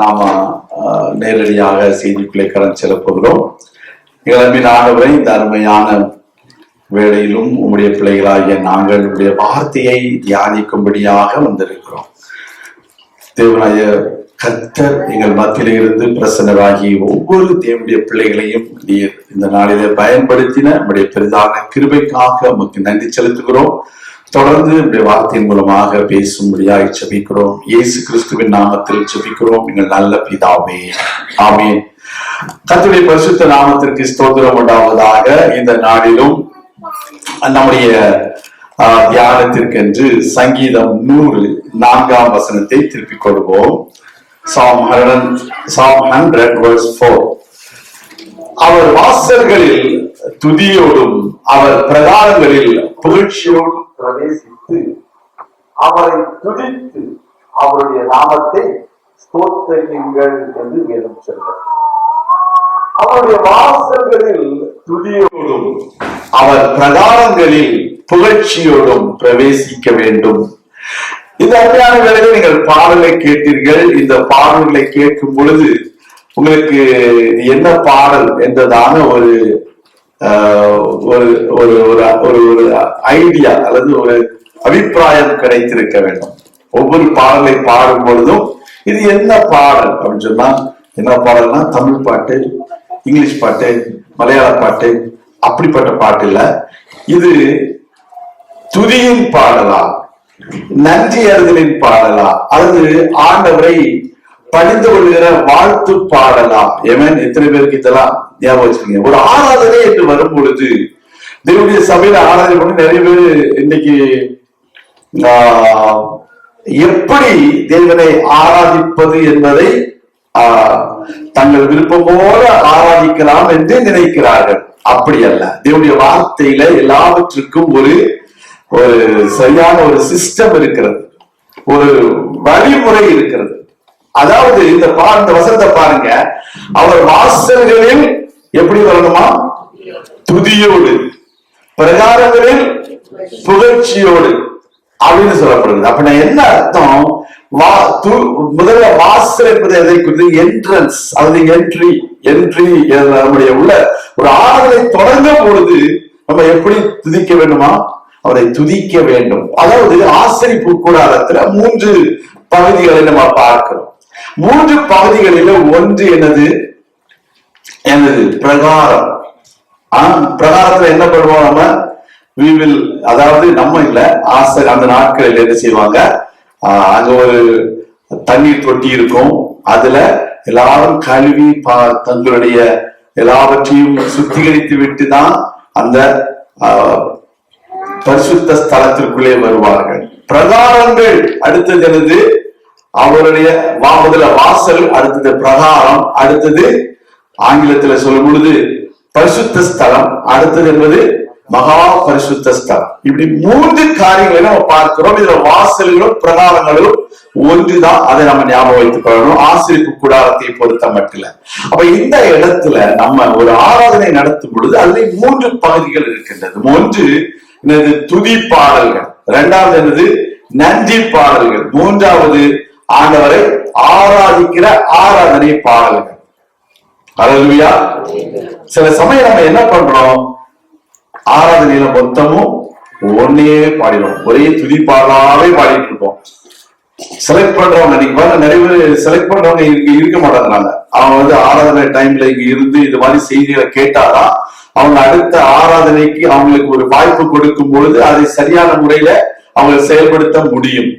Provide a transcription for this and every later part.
நாம நேரடியாக செய்திக்குள்ளே கடன் செல்ல கிளம்பி ஆண்டவரை இந்த அருமையான வேளையிலும் உம்முடைய பிள்ளைகளாகிய நாங்கள் உடைய வார்த்தையை தியானிக்கும்படியாக வந்திருக்கிறோம். தேவனாய கர்த்தர் எங்கள் மத்தியில இருந்து பிரசன்னராகி ஒவ்வொரு தேவனுடைய பிள்ளைகளையும் நீர் இந்த நாளிலே பயன்படுத்தின நம்முடைய பெரிதான கிருபைக்காக உமக்கு நன்றி செலுத்துகிறோம். தொடர்ந்து இப்படி வார்த்தையின் மூலமாக பேசும்படியாக செபிக்கிறோம் இயேசு கிறிஸ்துவின் நாமத்தில் செபிக்கிறோம் நீங்கள் நல்ல பிதாவே. ஆமென். கத்துடைய பரிசுத்த நாமத்திற்கு ஸ்தோத்திரம் உண்டாவதாக இந்த நாளிலும் நம்முடைய தியானத்திற்கென்று சங்கீதம் நூறு நான்காம் வசனத்தை திருப்பிக் கொள்வோம். Psalm hundred psalm hundred verse four அவர் வாசல்களில் துதியோடும் அவர் பிரகாரங்களில் புகழ்ச்சியோடும் பிரவேசித்து அவரை துடித்து அவருடைய நாமத்தை ஸ்தோத்தரியுங்கள் என்று வேதம் சொல்வார் அவருடைய வாசல்களில் துதியோடும் அவர் பிரகாரங்களில் புகழ்ச்சியோடும் பிரவேசிக்க வேண்டும். இந்த அருமையான வேளையில் நீங்கள் பாடலை கேட்டீர்கள். இந்த பாடல்களை கேட்கும் பொழுது உங்களுக்கு என்ன பாடல் என்றதான ஒரு ஒரு ஒரு ஒரு ஒரு ஒரு ஐடியா அல்லது ஒரு அபிப்பிராயம் கிடைத்திருக்க வேண்டும். ஒவ்வொரு பாடலை பாடும் பொழுதும் இது என்ன பாடல் அப்படின்னு சொன்னா என்ன பாடல்னா தமிழ் பாட்டு இங்கிலீஷ் பாட்டு மலையாள பாட்டு அப்படிப்பட்ட பாட்டு இல்ல. இது துதியின் பாடலா நன்றி அறிதலின் பாடலா அல்லது ஆண்டவரை பணிந்து கொள்கிற வாழ்த்து பாடலா ஏமேன்? எத்தனை பேருக்கு இதெல்லாம் ஞாபகம் வச்சுக்கீங்க ஒரு ஆராதனை என்று வரும் பொழுது தேவனுடைய சபையில ஆராதனை பண்ணி நிறைய பேர் இன்னைக்கு ஆஹ், எப்படி தேவனை ஆராதிப்பது என்பதை ஆஹ், தங்கள் விருப்பம் போல ஆராதிக்கலாம் என்று நினைக்கிறார்கள். அப்படி அல்ல. தேவனுடைய வார்த்தையில எல்லாவற்றுக்கும் ஒரு ஒரு சரியான ஒரு சிஸ்டம் இருக்கிறது. ஒரு வழிமுறை இருக்கிறது. அதாவது இந்த பா இந்த வசனத்தை பாருங்க. அவர் வாசல்களில் எப்படி வரணுமா? துதியோடு. பிரகாரங்களில் புகழ்ச்சியோடு அப்படின்னு சொல்லப்படுது அப்படின்னா என்ன அர்த்தம்? வா து முதல்ல வாசல் என்பது எதை குறித்து? என்ட்ரன்ஸ் அதாவது என்ட்ரி என்ட்ரி நம்முடைய உள்ள ஒரு ஆறுதலை தொடங்கும் பொழுது நம்ம எப்படி துதிக்க வேண்டுமா? அவரை துதிக்க வேண்டும். அதாவது ஆசிரிப்பு கூடாரத்துல மூன்று பகுதிகளை நம்ம பார்க்கிறோம். மூன்று பகுதிகளில ஒன்று என்னது? எனது பிரகாரம். பிரகாரத்துல என்ன பண்ணுவோம் நம்ம? We அதாவது நம்ம இல்ல ஆசை அந்த நாட்களில் என்ன செய்வாங்க? அங்க ஒரு தண்ணீர் தொட்டி இருக்கும். அதுல எல்லாரும் கழுவி பா- தங்களுடைய எல்லாவற்றையும் சுத்திகரித்து விட்டு தான் அந்த பரிசுத்த ஸ்தலத்திற்குள்ளே வருவார்கள். பிரகாரங்கள். அடுத்தது எனது அவருடைய வா முதல்ல வாசல் அடுத்தது பிரகாரம் அடுத்தது ஆங்கிலத்துல சொல்லும் பொழுது பரிசுத்த ஸ்தலம் அடுத்தது என்பது மகா பரிசுத்த ஸ்தலம். இப்படி மூன்று காரியங்களை நம்ம பார்க்கிறோம். இதுல வாசல்களும் பிரகாரங்களும் ஒன்றுதான். அதை நம்ம ஞாபகம் வைத்துக் கொள்ளணும். ஆசிரியப்பு கூடாரத்தை பொறுத்த மட்டும் அப்ப இந்த இடத்துல நம்ம ஒரு ஆராதனை நடத்தும் பொழுது அதுல மூன்று பகுதிகள் இருக்கின்றது. ஒன்று என்னது துதி பாடல்கள். இரண்டாவது என்னது நன்றி பாடல்கள். மூன்றாவது ஆண்டவரை ஆராதிக்கிற ஆராதனை பாடல்கள். அல்லேலூயா சில சமயம் நம்ம என்ன பண்றோம்? ஆராதனையில மொத்தமும் ஒன்னே பாடிடும் ஒரே துதி பாடலாவே பாடிட்டு இருப்போம். செலக்ட் பண்றவங்க நீங்க பாருங்க நிறைய பேர் செலக்ட் பண்றவங்க இங்க இருக்க மாட்டேங்கிறாங்க அவங்க வந்து ஆராதனை டைம்ல இங்க இருந்து இது மாதிரி செய்திகளை கேட்டாதான் அவங்க அடுத்த ஆராதனைக்கு அவங்களுக்கு ஒரு வாய்ப்பு கொடுக்கும் பொழுது அதை சரியான முறையில அவங்க செயல்படுத்த முடியும்.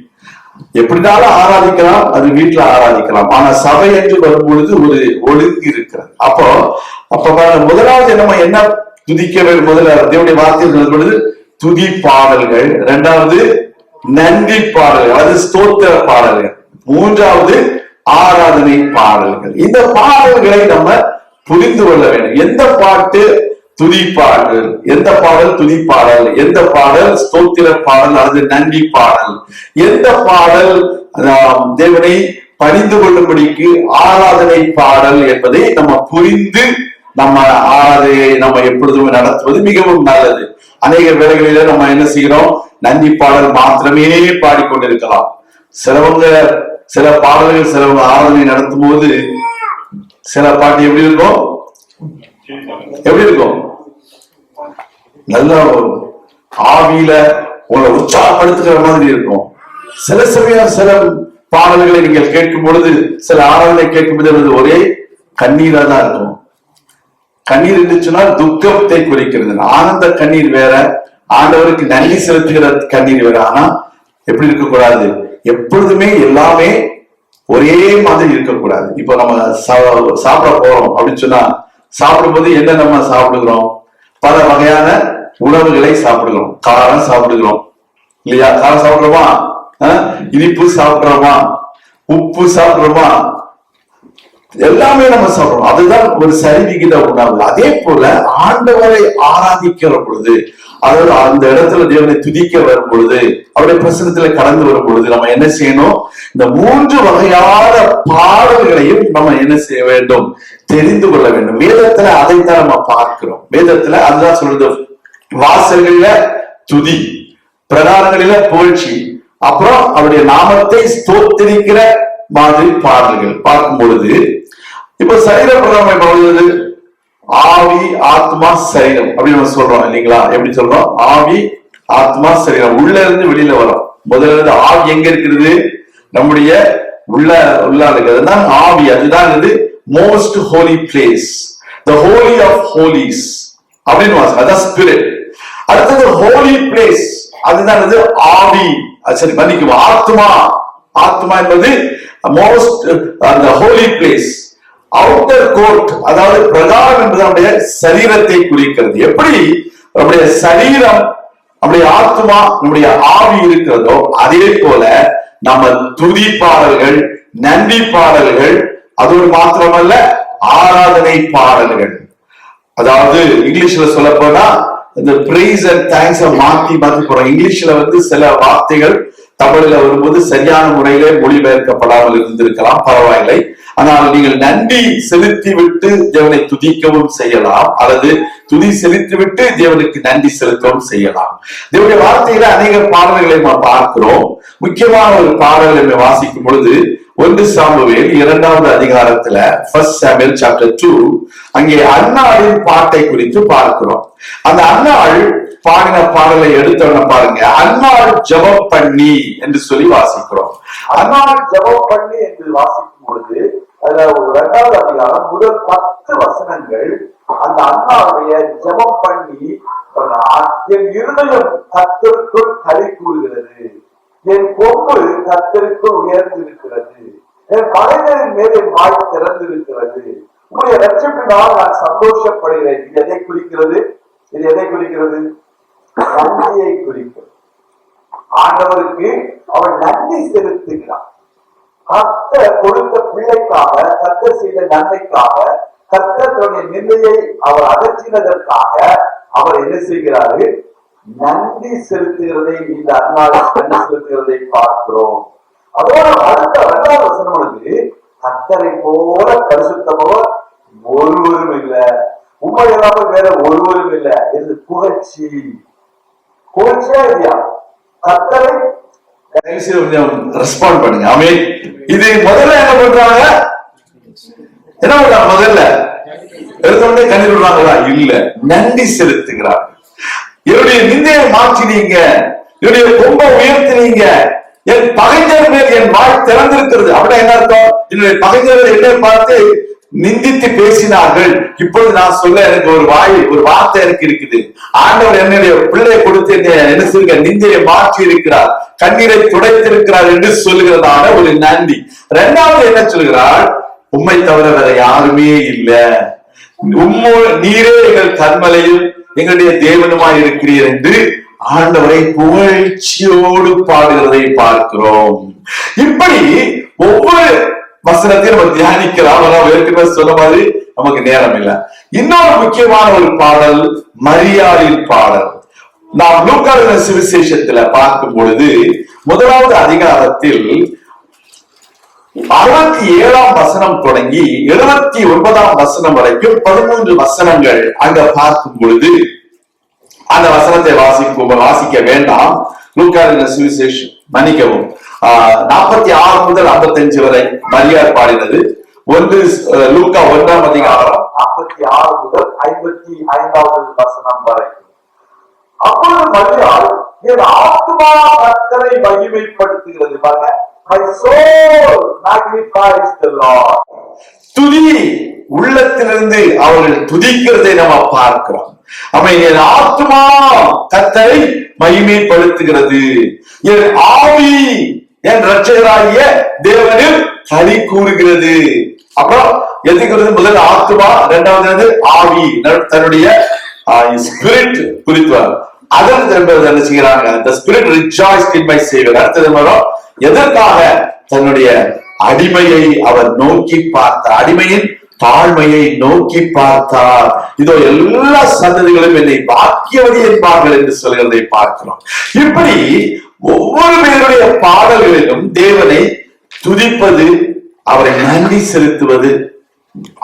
எப்படினாலும் ஆராதிக்கலாம் அது வீட்டுல ஆராதிக்கலாம். ஆனா சபை என்று வரும் பொழுது ஒரு ஒழுங்கு இருக்கிறது. அப்போ அப்ப முதலாவது நம்ம என்ன துதிக்க வேண்டும்? முதல்ல தேவனுடைய வார்த்தையில் சொல்லும் பொழுது துதி பாடல்கள் இரண்டாவது நன்றி பாடல்கள். அது ஸ்தோத்திர பாடல்கள். மூன்றாவது ஆராதனை பாடல்கள். இந்த பாடல்களை நம்ம புரிந்து கொள்ள வேண்டும். எந்த பாட்டு துதிப்பாடல். எந்த பாடல்? துதிப்பாடல். எந்த பாடல்? ஸ்தோத்திர பாடல் அல்லது நன்றி பாடல். எந்த பாடல்? ஆஹ், தேவனை பணிந்து கொள்ளும்படிக்கு ஆராதனை பாடல் என்பதை நம்ம புரிந்து நம்ம ஆராதனையை நம்ம எப்பொழுதும் நடத்துவது மிகவும் நல்லது. அநேக வேலைகளில நம்ம என்ன செய்கிறோம்? நன்றி பாடல் மாத்திரமே பாடிக்கொண்டிருக்கலாம். சிலவங்க சில பாடல்கள் சிலவங்க ஆராதனை நடத்தும் போது சில பாட்டு எப்படி இருக்கும்? எப்படி இருக்கும்? நல்ல ஒரு ஆவியில உங்களை உற்சாகப்படுத்துகிற மாதிரி இருக்கும். சில சமயம் சில பாடல்களை நீங்கள் கேட்கும் பொழுது சில ஆராதனை கேட்கும் பொழுது ஒரே கண்ணீரா தான் இருக்கும். கண்ணீர் இருந்துச்சுன்னா துக்கத்தை குறிக்கிறது. ஆனந்த கண்ணீர் வேற ஆண்டவருக்கு நன்றி செலுத்துகிற கண்ணீர் வேற. ஆனா எப்படி இருக்கக்கூடாது? எப்பொழுதுமே எல்லாமே ஒரே மாதிரி இருக்கக்கூடாது. இப்போ நம்ம சா- சாப்பிட போறோம் அப்படின்னு சொன்னா சாப்பிடும்போது என்ன நம்ம சாப்பிடுகிறோம்? பல வகையான உணவுகளை சாப்பிடுகிறோம் காரம் சாப்பிடுகிறோம். இல்லையா? காரம் சாப்பிடுறோமா? இனிப்பு சாப்பிடுறோமா? உப்பு சாப்பிடுறோமா? எல்லாமே நம்ம சாப்பிடுறோம். அதுதான் ஒரு சரிவிகித உணவு அதே போல ஆண்டவரை ஆராதிக்கிற பொழுது அதாவது அந்த இடத்துல தேவனை துதிக்க வரும் பொழுது அவருடைய பிரசனத்துல கடந்து வரும் பொழுது நம்ம என்ன செய்யணும்? இந்த மூன்று வகையான பாடல்களையும் நம்ம என்ன செய்ய வேண்டும்? தெரிந்து கொள்ள வேண்டும். வேதத்துல அதைத்தான் நம்ம பார்க்கிறோம். வேதத்துல அதுதான் சொல்றது. வாசல்களில துதி பிரகாரங்களில புகழ்ச்சி. அப்புறம் அவருடைய நாமத்தை ஸ்தோத்திரிக்கிற மாதிரி பாடல்கள் பார்க்கும் பொழுது இப்ப சரீர பிரகாரம் வருவது ஆவி ஆத்மா சரீரம் அப்படின்னு நம்ம சொல்றோம் இல்லைங்களா? எப்படி சொல்றோம்? ஆவி ஆத்மா சரீரம். உள்ள இருந்து வெளியில வரும். முதல்ல இருந்து ஆவி எங்க இருக்கிறது நம்முடைய உள்ள உள்ள இருக்கிறதுனா ஆவி. அதுதான் இது most holy place the holy of holies அப்படின்னு வாசம் அதான் ஸ்பிரிட் அடுத்தது ஹோலி பிளேஸ் அதுதான் அது ஆவி. அது சரி மன்னிக்கும் ஆத்மா. ஆத்மா என்பது மோஸ்ட் அந்த ஹோலி பிளேஸ் அவுட்டர் கோர்ட் அதாவது பிரகாரம் என்பது நம்முடைய சரீரத்தை குறிக்கிறது. எப்படி? நம்முடைய சரீரம் நம்முடைய ஆத்மா நம்முடைய ஆவி இருக்கிறதோ அதே போல நம்ம துதி பாடல்கள் நன்றி பாடல்கள் அதோடு மாத்திரமல்ல ஆராதனை பாடல்கள். அதாவது இங்கிலீஷ்ல சொல்ல போனா இந்த பிரைஸ் அண்ட் தேங்க்ஸ் மாத்தி மாத்தி போறோம். இங்கிலீஷ்ல வந்து சில வார்த்தைகள் தமிழ்ல வரும்போது சரியான முறையிலே மொழிபெயர்க்கப்படாமல் இருந்திருக்கலாம். பரவாயில்லை. ஆனால் நீங்கள் நன்றி செலுத்தி விட்டு தேவனை துதிக்கவும் செய்யலாம். அல்லது துதி செலுத்தி விட்டு தேவனுக்கு நன்றி செலுத்தவும் செய்யலாம். தேவனுடைய வார்த்தையில அநேக பாடல்களை நாம் பார்க்கிறோம். முக்கியமான ஒரு பாடலை நம்ம வாசிக்கும் பொழுது ஒன்று சாமுவேல் இரண்டாவது அதிகாரத்துல ஃபர்ஸ்ட் சாமுவேல் சாப்டர் டூ அங்கே அண்ணாவின் பாட்டை குறித்து பார்க்கிறோம். அந்த அன்னாள் பாடின பாடலை எடுத்தவன பாருங்க. அன்னாள் ஜெபம் பண்ணி என்று சொல்லி வாசிக்கிறோம். அன்னாள் ஜபம் பண்ணி என்று வாசிக்கும் பொழுது அதுல ஒரு இரண்டாவது அதிகாரம் முதல் பத்து வசனங்கள் அந்த அண்ணாவுடைய ஜபம் பண்ணி என் இருதயம் கத்திற்குள் கலை கூறுகிறது. என் கொம்பு கத்திற்குள் உயர்ந்திருக்கிறது. என் பகைஞரின் மேல் என் வாய் திறந்திருக்கிறது. உங்களுடைய லட்சத்தினால் நான் சந்தோஷப்படுகிறேன். எதை குறிக்கிறது? இது எதை குறிக்கிறது? நன்மையை குறிக்கும். ஆண்டவருக்கு அவன் நன்றி செலுத்துகிறான் கர்த்தர் கொடுத்த பிள்ளைக்காக கத்த செய்த நன்மைக்காக கத்தனுடைய நிலையை அவர் அகற்றினதற்காக அவர் என்ன செய்கிறாரு? நன்றி செலுத்துகிறதை இந்த அண்ணாள் நன்றி செலுத்துகிறதை பார்க்கிறோம். அதோட அடுத்த இரண்டாவது வசனம் வந்து கர்த்தரை போல பரிசுத்தமோ ஒருவரும் இல்லை. உண்மை இல்லாமல் வேற ஒருவரும் இல்லை. இது புகழ்ச்சி. புகழ்ச்சியா இல்லையா? கத்தரை தயவுசெய்து கொஞ்சம் ரெஸ்பாண்ட் பண்ணுங்க. ஆமே இது முதல்ல என்ன பண்றாங்க? என்ன பண்றாங்க முதல்ல? எடுத்தோடனே கண்ணீர் விடுறாங்களா? இல்ல. நன்றி செலுத்துகிறார். என்னுடைய நிந்தையை மாற்றினீங்க. என்னுடைய கொம்பை உயர்த்தினீங்க. என் பகைஞர் மேல் என் வாய் திறந்திருக்கிறது. அப்படின்னா என்ன அர்த்தம்? என்னுடைய பகைஞர்கள் என்னை பார்த்து நிந்தித்து பேசினார்கள். இப்பொழுது நான் சொல்ல எனக்கு ஒரு வாய் ஒரு வார்த்தை எனக்கு இருக்குது. ஆண்டவர் என்னுடைய பிள்ளை கொடுத்து என்ன சொல்லுங்க நிந்தையை மாற்றி இருக்கிறார். கண்ணீரை துடைத்திருக்கிறார் என்று சொல்லுகிறதான ஒரு நன்றி. இரண்டாவது என்ன சொல்கிறார் உண்மை தவிர வேற யாருமே இல்லை. உம்மோ நீரே எங்கள் கண்மலையும் எங்களுடைய தேவனுமாய் இருக்கிறீர் என்று ஆண்டவரை புகழ்ச்சியோடு பாடுகிறதை பார்க்கிறோம். இப்படி ஒவ்வொரு வசனத்தை நம்ம தியானிக்கலாம். ஆனா ஏற்கனவே சொன்ன மாதிரி நமக்கு நேரம் இல்லை. இன்னொரு முக்கியமான ஒரு பாடல் மரியாதையின் பாடல். நாம் லூக்கான சுவிசேஷத்துல பார்க்கும் பொழுது முதலாவது அதிகாரத்தில் அறுபத்தி ஏழாம் வசனம் தொடங்கி எழுபத்தி ஒன்பதாம் வசனம் வரைக்கும் பதிமூன்று வசனங்கள் அங்க பார்க்கும் பொழுது அந்த வசனத்தை வாசிக்கும் வாசிக்க வேண்டாம். லூக்கான சுவிசேஷம். மன்னிக்கவும். நாற்பத்தி ஆறு முதல் 55 வரை மரியார் பாடினது. ஒன்று லூக்கா ஒன்றாம் அதிகாரம். நாற்பத்தி ஆறு முதல் ஐம்பத்தி ஐந்தாவது வசனம் வரைக்கும் அப்பொழுது மரியாள் என் ஆத்மா கர்த்தரை மகிமைப்படுத்துகிறது பாருங்க. My soul magnifies the lord. துதி உள்ளத்திலிருந்து அவர்கள் துதிக்கிறதை நம்ம பார்க்கிறோம். அப்ப என் ஆத்மா கத்தரை மகிமைப்படுத்துகிறது. என் ஆவி என் ரட்சகராகிய தேவனில் களி கூறுகிறது. அப்புறம் எதுக்குறது முதல் ஆத்மா இரண்டாவது ஆவி தன்னுடைய ஸ்பிரிட் குறித்துவார் அதற்கு என்பது என்ன செய்கிறாங்க? The spirit rejoiced in my savior. அடுத்தது மரம் எதற்காக? தன்னுடைய அடிமையை அவர் நோக்கி பார்த்த அடிமையின் தாழ்மையை நோக்கி பார்த்தார். இதோ எல்லா சந்ததிகளும் என்னை பாக்கியவதி என்பார்கள் என்று சொல்கிறதை பார்க்கிறோம். இப்படி ஒவ்வொரு பேருடைய பாடல்களிலும் தேவனை துதிப்பது அவரை நன்றி செலுத்துவது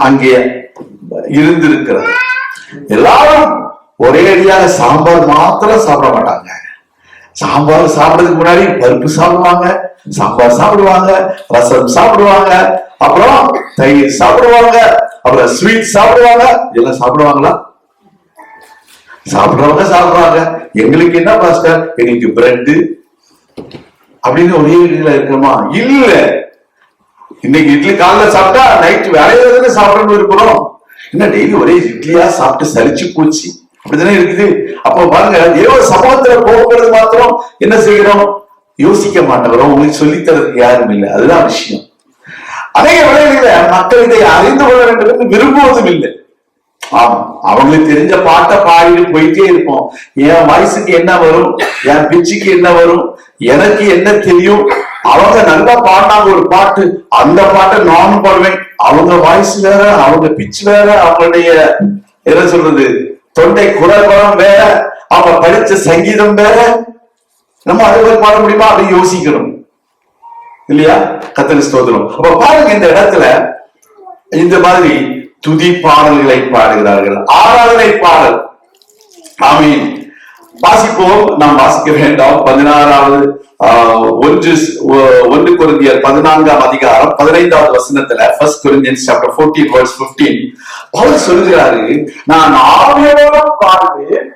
அங்கே இருந்திருக்கிறது. எல்லாரும் ஒரே அடியாக சாம்பார் மாத்திரம் சாப்பிட மாட்டாங்க. சாம்பார் சாப்பிடுறதுக்கு முன்னாடி பருப்பு சாப்பிடுவாங்க சாம்பார் சாப்பிடுவாங்க ரசம் சாப்பிடுவாங்க அப்புறம் தயிர் சாப்பிடுவாங்க. அப்புறம் ஸ்வீட் சாப்பிடுவாங்க. இதெல்லாம் சாப்பிடுவாங்களா? சாப்பிடுறவங்க சாப்பிடுவாங்க எங்களுக்கு என்ன பாஸ்டர் எங்களுக்கு பிரெட் அப்படின்னு ஒரே இதுல இருக்கணுமா? இல்ல. இன்னைக்கு இட்லி காலைல சாப்பிட்டா நைட் வேலையில தானே சாப்பிடணும் இருக்கிறோம் என்ன டெய்லி ஒரே இட்லியா சாப்பிட்டு சலிச்சு போச்சு. அப்படிதானே இருக்குது? அப்போ பாருங்க ஏதோ சமூகத்துல போகும்போது மாத்திரம் என்ன செய்யறோம் யோசிக்க மாட்டேங்கிறோம் உங்களுக்கு சொல்லித்தரதுக்கு யாரும் இல்லை. அதுதான் விஷயம். அநேக வேளைகளில மக்கள் இதை அறிந்து கொள்ள வேண்டும் என்று விரும்புவதும் இல்லை. ஆமா அவங்களுக்கு தெரிஞ்ச பாட்டை பாடிட்டு போயிட்டே இருப்போம். என் வயசுக்கு என்ன வரும்? என் பிச்சுக்கு என்ன வரும்? எனக்கு என்ன தெரியும்? அவங்க நல்லா பாடினாங்க ஒரு பாட்டு. அந்த பாட்டை நானும் பாடுவேன். அவங்க வாய்ஸ் வேற அவங்க பிச்சு வேற அவங்களுடைய என்ன சொல்றது? தொண்டை குரல் வளம் வேற அவங்க படிச்ச சங்கீதம் வேற. நம்ம அதே மாதிரி பாட முடியுமா? அப்படின்னு யோசிக்கணும். இல்லையா? கத்தரி ஸ்தோத்திரம். அப்ப பாருங்க இந்த இடத்துல இந்த மாதிரி துதி பாடல்களை பாடுகிறார்கள். ஆராதனை பாடல். ஆமீன். வாசிப்போம். நாம் வாசிக்க வேண்டாம். பதினாறாவது ஆஹ், ஒன்று ஒ- ஒன்று குருந்தியர் பதினான்காம் அதிகாரம் பதினைந்தாவது வசனத்துல first Corinthian chapter fourteen verse fifteen Paul சொல்கிறாரு நான் ஆவியோடும் பாடுவேன்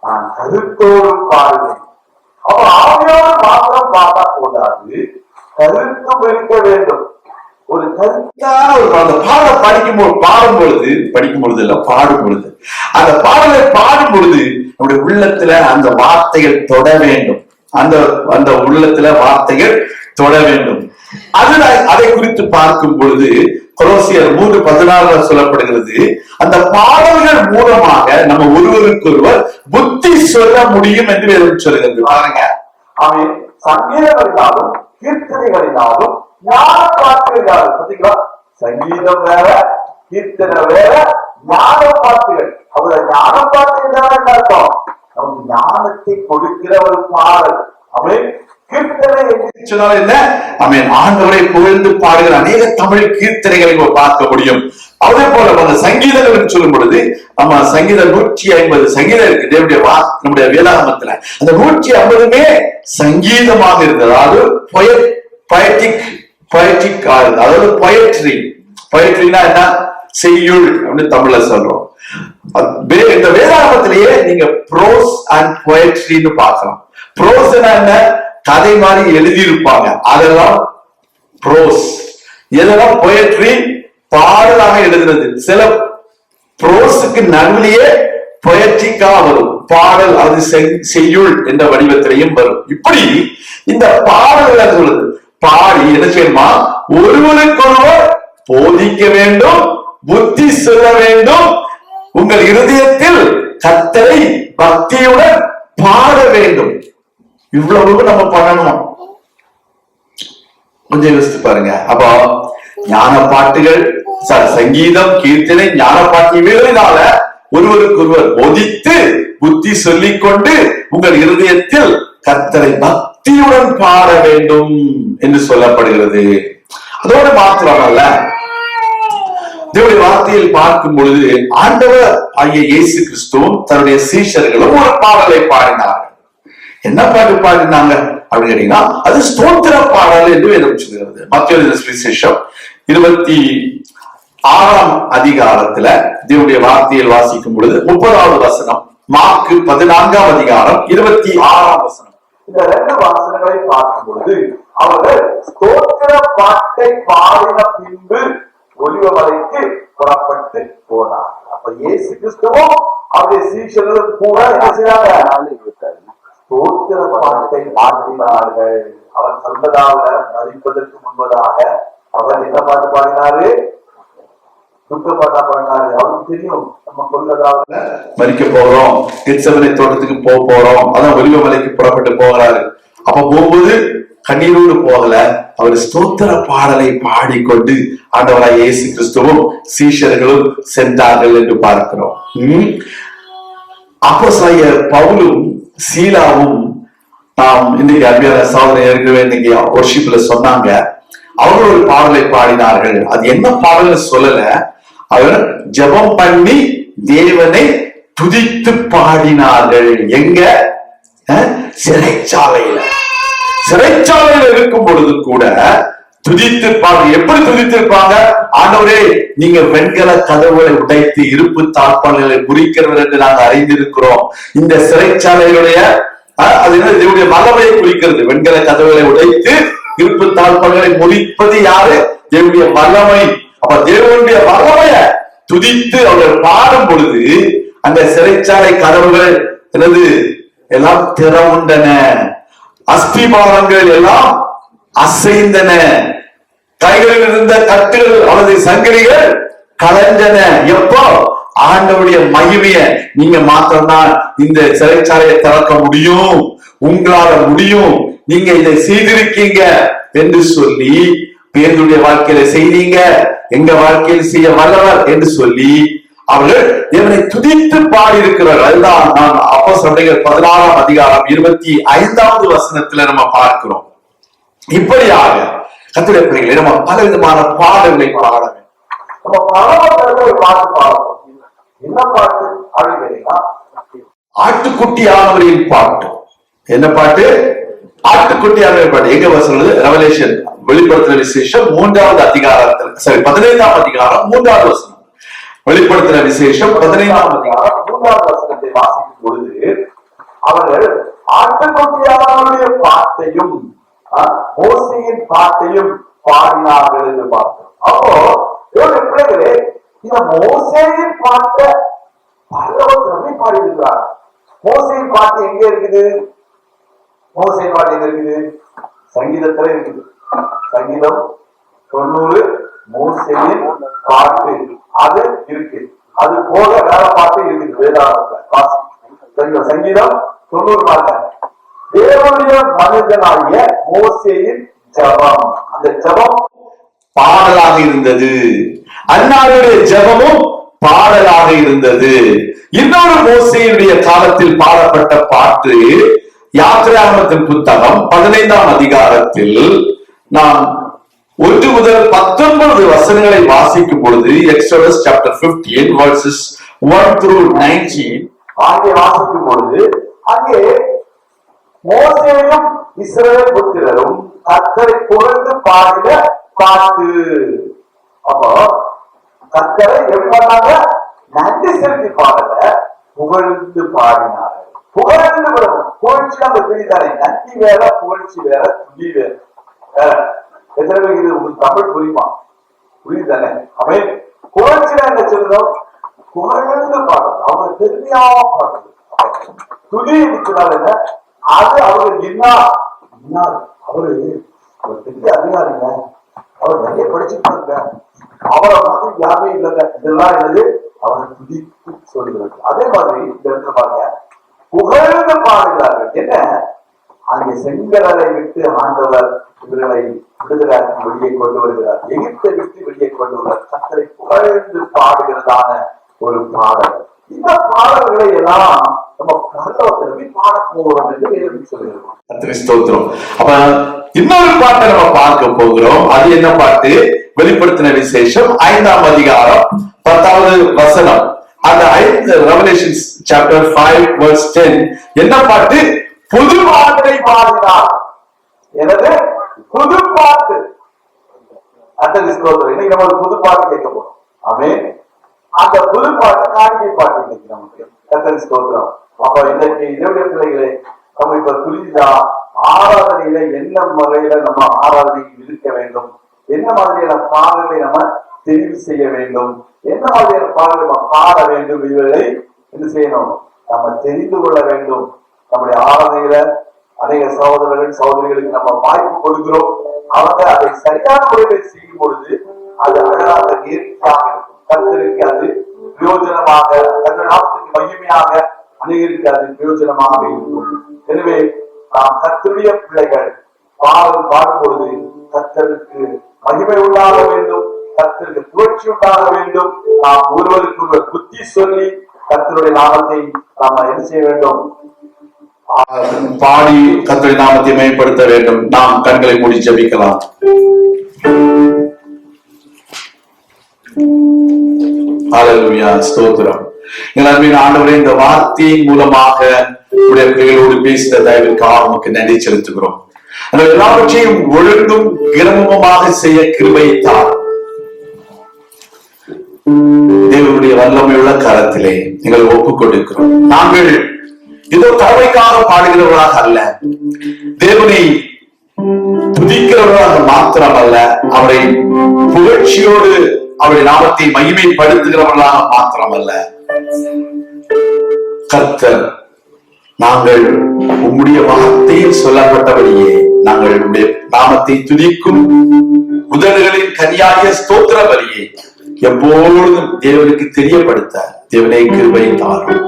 நான் கருத்தோடும் பாடுவேன். அப்ப ஆவியோடு மாத்திரம் பாட்டா போதாது கருத்தும் இருக்க வேண்டும். ஒரு கருத்து ஆவியான ஒரு அந்த பாடலை படிக்கும் போது பாடும் பொழுது படிக்கும் பொழுது இல்ல பாடும் பொழுது. அந்த பாடலை பாடும் பொழுது நம்முடைய உள்ளத்துல அந்த வார்த்தைகள் தொட வேண்டும். அந்த அந்த உள்ளத்துல வார்த்தைகள் தொட வேண்டும். அது அதை குறித்து பார்க்கும் பொழுது கொலோசியர் மூன்று பதினாறுல சொல்லப்படுகிறது அந்த பாடல்கள் மூலமாக நம்ம ஒருவருக்கொருவர் புத்தி சொல்ல முடியும் என்று வேதம் சொல்கிறது பாருங்க. அவன் சங்கீதங்களினாலும் கீர்த்தனைகளினாலும் ஞான பாட்டுகளினாலும் பார்த்தீங்களா சங்கீதம் வேற கீர்த்தனை வேற ஞான பாட்டுகள் அவர ஞான பாட்டு என்ன அர்த்தம்? நமக்கு ஞானத்தை கொடுக்கிற ஒரு பாடல். அவன் கீர்த்தனை என்ன? ஆமென். ஆண்டவரை புகழ்ந்து பாடுகிற அநேக தமிழ் கீர்த்தனைகளை பார்க்க முடியும். அதே போல நம்ம சங்கீதங்கள் சொல்லும் பொழுது நம்ம சங்கீதம் நூற்றி ஐம்பது சங்கீதம் இருக்கு. தேவனுடைய வா நம்முடைய வேதாகமத்துல. அந்த நூற்றி ஐம்பதுமே சங்கீதமாக இருந்தது அதாவது பொயட்டிக் பொயட்டிக் அதாவது பொயட்ரி பொயட்ரினா என்ன? செய்யுள் அப்படின்னு தமிழ்ல சொல்றோம். இந்த வேதாகமத்திலேயே நீங்க ப்ரோஸ் அண்ட் பொயட்ரின்னு பார்க்கலாம். ப்ரோஸ் என்ன? கதை மாதிரி எழுதியிருப்பாங்க. அதெல்லாம் ப்ரோஸ் இதெல்லாம் பொயட்ரி பாடலாக எழுதுனது சில ப்ரோஸுக்கு நடுவிலேயே பொயட்ரிக்கா வரும். பாடல் அது செய்- செய்யுள் என்ற வடிவத்திலையும் வரும். இப்படி இந்த பாடல்கள் சொல்லுது பாடி என்ன செய்யணுமா ஒருவருக்கொருவர் போதிக்க வேண்டும் புத்தி சொல்ல வேண்டும். உங்கள் இருதயத்தில் கத்தரை பக்தியுடன் பாட வேண்டும். இவ்வளவு நம்ம பண்ணணும்? கொஞ்சம் யோசித்து பாருங்க. அப்போ ஞான பாட்டுகள் ச- சங்கீதம் கீர்த்தனை ஞான பாட்டு இவைகளினால ஒருவருக்கொருவர் ஒதித்து புத்தி சொல்லிக்கொண்டு உங்கள் இருதயத்தில் கர்த்தரை பக்தியுடன் பாட வேண்டும் என்று சொல்லப்படுகிறது. அதோடு மாத்திரமல்ல தேவனுடைய வார்த்தையில் பார்க்கும் பொழுது ஆண்டவர் ஆகிய இயேசு கிறிஸ்துவும் தன்னுடைய சீஷர்களும் ஒரு பாடலை பாடினார்கள். என்ன பாட்டு பாடினாங்க அப்படின்னு கேட்டீங்கன்னா அது ஸ்தோத்திர பாடல் என்று வேதம் சொல்கிறது. மத்திய சுவிசேஷம் இருபத்தி ஆறாம் அதிகாரத்துல தேவனுடைய வார்த்தையில் வாசிக்கும் பொழுது முப்பதாவது வசனம் மார்க்கு பதினான்காம் அதிகாரம் இருபத்தி ஆறாம் வசனம். இந்த ரெண்டு வாசனங்களை பார்க்கும் பொழுது அவர்கள் ஸ்தோத்திர பாட்டை பாடின பின்பு ஒலிவமலைக்கு புறப்பட்டு போனார் அப்ப இயேசு கிறிஸ்துவும் அவருடைய சீஷர்களும் கூட என்ன செய்றாங்க? தோற்கிற பாட்டை மாற்றினார்கள். அவர் சொன்னதாக மறிப்பதற்கு முன்பதாக அவர் என்ன பாட்டு பாடினாரு? துக்க பாடினாரு. அவனுக்கு தெரியும். நம்ம கொள்ளதாக மறிக்க போறோம் கெச்சவனை தோட்டத்துக்கு போக போறோம். அதான் ஒலிவமலைக்கு புறப்பட்டு போகிறாரு. அப்ப போகும்போது கண்ணீரோடு போகல. அவர் ஸ்தோத்திர பாடலை பாடிக்கொண்டு ஆண்டவராய் இயேசு கிறிஸ்துவும் சீஷர்களும் சென்றார்கள் என்று பார்க்கிறோம். உம் அப்போ பவுலும் சீலாவும் நாம் இன்னைக்கு அபியான சாதனை ஏற்கனவே இன்னைக்கு ஒர்ஷிப்ல சொன்னாங்க. அவர்கள் ஒரு பாடலை பாடினார்கள். அது என்ன பாடல்னு சொல்லல. அவர் ஜெபம் பண்ணி தேவனை துதித்து பாடினார்கள். எங்க? அஹ், சிறைச்சாலையில. சிறைச்சாலையில இருக்கும் பொழுது கூட துதித்திருப்பாங்க. எப்படி துதித்திருப்பாங்க? ஆண்டவரே நீங்க வெண்கல கதவுகளை உடைத்து இருப்பு தாழ்பாடுகளை குறிக்கிறவர் என்று நாங்கள் அறிந்திருக்கிறோம். இந்த சிறைச்சாலையுடைய அஹ், அது என்ன தேவனுடைய வல்லமையை குறிக்கிறது. வெண்கல கதவுகளை உடைத்து இருப்பு தாழ்பாடுகளை முடிப்பது யாரு? தேவனுடைய வல்லமை அப்ப தேவனுடைய வல்லமைய துதித்து அவர்கள் பாடும் பொழுது அந்த சிறைச்சாலை கதவுகள் என்னது? எல்லாம் திறவுண்டன. அஸ்திபாரங்கள் எல்லாம் அசைந்தன. கைகளில் இருந்த கட்டுகள் அல்லது சங்கிலிகள் கலைஞ்சன எப்போ? ஆண்டவுடைய மகிமைய நீங்க மாத்திரம்தான் இந்த சிறைச்சாலையை திறக்க முடியும் உங்களால முடியும். நீங்க இதை செய்திருக்கீங்க என்று சொல்லி பேருடைய வாழ்க்கையில செய்தீங்க எங்க வாழ்க்கையில் செய்ய வல்லவர் என்று சொல்லி அவர்கள் இவனை துதித்து பாடியிருக்கிறார்கள். அதுதான் நான் அப்போ பதினாறாம் அதிகாரம் இருபத்தி ஐந்தாவது வசனத்துல நம்ம பார்க்கிறோம். இப்படியாக கத்துடைய பிள்ளைகளை நம்ம பல விதமான பாடல்களை பாட வேண்டும் நம்ம ஒரு பாட்டு பாடுறோம் என்ன பாட்டு? அப்படின்னு ஆட்டுக்குட்டியானவரின் பாட்டு. என்ன பாட்டு? ஆட்டுக்குட்டியானவர் பாட்டு. எங்க வசனம் ரெவலேஷன் வெளிப்படுத்துற விசேஷம் மூன்றாவது அதிகாரத்தில். சரி பதினைந்தாம் அதிகாரம் மூன்றாவது வசனம். வெளிப்படுத்துற விசேஷம் பதினைந்தாம் அதிகாரம் மூன்றாவது வசனத்தை வாசிக்கும் பொழுது அவர்கள் ஆட்டுக்குட்டியானவருடைய பாட்டையும் மோசையின் பாட்டையும் பாடினார்கள் என்று பார்த்தோம். அப்போ இவருடைய பிள்ளைகளே இந்த மோசையின் பாட்டை பரலோகத்தில் பாடி இருக்கிறார் மோசையின் பாட்டு எங்க இருக்குது? மோசையின் பாட்டு எங்க இருக்குது? சங்கீதத்துல இருக்குது. சங்கீதம் தொண்ணூறு மோசையின் பாட்டு அது இருக்கு. அது போக வேற பாட்டு இருக்குது வேதாளத்துல சங்கீதம் தொண்ணூறு பாட்டு தேவனுடைய மனிதனாகிய மோசேயின் ஜபம். அந்த ஜபம் பாடலாக இருந்தது. அண்ணாவுடைய ஜெபமும் பாடலாக இருந்தது. இன்னொரு மோசையினுடைய காலத்தில் பாடப்பட்ட பாட்டு யாத்திராமத்தின் புத்தகம் பதினைந்தாம் அதிகாரத்தில் நான் ஒன்று முதல் பத்தொன்பது வசனங்களை வாசிக்கும் பொழுது Exodus chapter fifteen verses one through nineteen ஆகிய வாசிக்கும் பொழுது அங்கே மோசேயும் இஸ்ரேல் புத்திரரும் கத்தரை புகழ்ந்து பாடின பாட்டு. அப்போ கத்தரை எப்படினாங்க நன்றி செலுத்தி பாடல புகழ்ந்து பாடினார். புகழ்ந்து விடணும் புகழ்ச்சி நம்ம தெரியுதானே? நன்றி வேற புகழ்ச்சி வேற துணி வேற. வேற. எத்தனை பேருக்கு இது உங்களுக்கு தமிழ் புரியுமா? புரியுதானே? அவை புகழ்ச்சியில என்ன சொல்லணும் புகழ்ந்து பாடுறது அவங்க தெரியாம பாடுறது துணி இருக்கிறாள் என்ன? அது அவரு என்ன இன்னார் அவரு ஒரு பெரிய அதிகாரிங்க. அவர் நிறைய படிச்சுட்டாங்க அவரை மாதிரி யாருமே இல்லைங்க. இதெல்லாம் என்னது? அவரை துடித்து சொல்லுகிறது. அதே மாதிரி இந்த இடத்துல பாருங்க. புகழ்ந்து பாடுகிறார்கள். என்ன? அங்கே செங்கடலை விட்டு ஆண்டவர் இவர்களை விடுதலை வெளியே கொண்டு வருகிறார். எகிப்தை விட்டு வெளியே கொண்டு வருகிறார் கத்தரை புகழ்ந்து பாடுகிறதான ஒரு பாடல். இந்த பாடல்களை எல்லாம் நம்ம பரலோகத்தில் பாட போகிறோம் என்று வேதம் சொல்லுகிறோம் ஸ்தோத்திரம். அப்ப இன்னொரு பாட்டை நம்ம பார்க்க போகிறோம். அது என்ன பாட்டு? வெளிப்படுத்தின விசேஷம் ஐந்தாம் அதிகாரம் பத்தாவது வசனம். அந்த ஐந்து Revelation chapter five verse ten என்ன பாட்டு? புது பாட்டை பாடினார். எனது புது பாட்டு. அத்தனை ஸ்தோத்திரம். இன்னைக்கு நம்ம புது பாட்டு கேட்க போறோம். ஆமே அந்த புது பாட்டு காணிக்கை பாட்டு இன்னைக்கு நமக்கு கத்தரி ஸ்தோத்திரம். அப்ப இன்னைக்கு இதனுடைய பிள்ளைகளே நம்ம இப்ப புரிஞ்சுதா ஆராதனையில என்ன முறையில நம்ம ஆராதனை இருக்க வேண்டும்? என்ன மாதிரியான பாடல்களை நம்ம தெரிவு செய்ய வேண்டும்? என்ன மாதிரியான பாடல்களை நம்ம பாட வேண்டும் இவர்களை என்ன செய்யணும்? நம்ம தெரிந்து கொள்ள வேண்டும். நம்முடைய ஆராதனையில அநேக சகோதரர்கள் சகோதரிகளுக்கு நம்ம வாய்ப்பு கொடுக்கிறோம். அவங்க அதை சரியான முறையில் செய்யும் பொழுது அது அழகாக நேர்த்தியாக இருக்கும். கத்தருக்கு அது பிரயோஜனமாக தங்கள் நாமத்துக்கு மகிமையாக அநேகருக்கு அது பிரயோஜனமாக இருக்கும். எனவே நாம் கத்தருடைய பிள்ளைகள் பாடல் பாடும் பொழுது கத்தருக்கு மகிமை உண்டாக வேண்டும் கத்தருக்கு புரட்சி உண்டாக வேண்டும். நாம் ஒருவருக்கு ஒரு புத்தி சொல்லி கத்தருடைய நாமத்தை நாம் என்ன செய்ய வேண்டும்? பாடி கத்தோடைய நாமத்தை மேம்படுத்த வேண்டும். நாம் கண்களை மூடி ஜபிக்கலாம். ஸ்தோத்திரம். எல்லாருமே ஆண்டவரே இந்த வார்த்தையின் மூலமாக உடைய பிள்ளைகளோடு பேசின தயவிற்காக உமக்கு நன்றி செலுத்துகிறோம். அந்த எல்லாவற்றையும் ஒழுங்கும் கிரமமாக செய்ய கிருபைத்தார் தேவனுடைய வல்லமையுள்ள கரத்திலே நீங்கள் ஒப்புக் கொடுக்கிறோம் நாங்கள் ஏதோ தலைமைக்காக பாடுகிறவர்களாக அல்ல. தேவனை துதிக்கிறவர்களாக மாத்திரம் அல்ல அவரை புகழ்ச்சியோடு அவருடைய நாமத்தை மகிமைப்படுத்துகிறவர்களாக மாத்திரம் அல்ல கர்த்தர் நாங்கள் உம்முடைய வார்த்தையில் சொல்லப்பட்டபடியே நாங்கள் உம்முடைய நாமத்தை துதிக்கும் உதடுகளின் கனியாகிய ஸ்தோத்திர பலியை எப்பொழுதும் தேவனுக்கு தெரியப்படுத்த தேவனை கிருபை தாரும்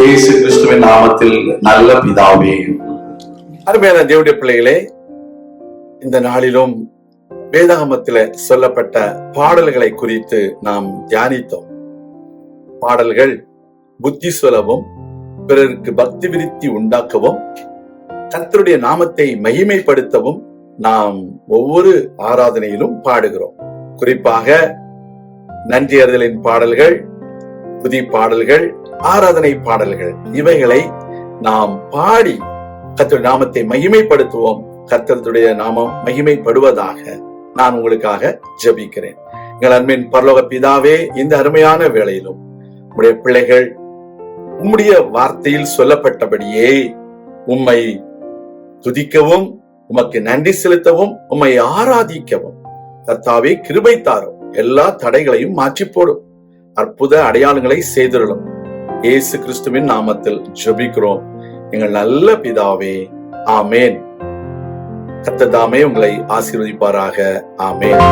இயேசு கிறிஸ்துவின் நாமத்தில் நல்ல பிதாவே. அருமையான தேவடைய பிள்ளைகளே இந்த நாளிலும் வேதாகமத்தில சொல்லப்பட்ட பாடல்களை குறித்து நாம் தியானித்தோம். பாடல்கள் புத்தி சொல்லவும் பிறருக்கு பக்தி விருத்தி உண்டாக்கவும் கர்த்தருடைய நாமத்தை மகிமைப்படுத்தவும் நாம் ஒவ்வொரு ஆராதனையிலும் பாடுகிறோம். குறிப்பாக நன்றியறிதலின் பாடல்கள் புதி பாடல்கள் ஆராதனை பாடல்கள் இவைகளை நாம் பாடி கத்தருடைய நாமத்தை மகிமைப்படுத்துவோம். கர்த்தருடைய நாமம் மகிமைப்படுவதாக நான் உங்களுக்காக ஜெபிக்கிறேன். எங்கள் அன்பின் பரலோக பிதாவே இந்த அருமையான வேளையிலும் உம்முடைய பிள்ளைகள் உம்முடைய வார்த்தையில் சொல்லப்பட்டபடியே உம்மை துதிக்கவும் உமக்கு நன்றி செலுத்தவும் உம்மை ஆராதிக்கவும். கர்த்தாவே கிருபை தாரும். எல்லா தடைகளையும் மாற்றி போடும். அற்புத அடையாளங்களை செய்திருளும் இயேசு கிறிஸ்துவின் நாமத்தில் ஜெபிக்கிறோம். எங்கள் நல்ல பிதாவே ஆமேன். கத்ததாமே உங்களை ஆசீர்வதிப்பாராக. ஆமேன்.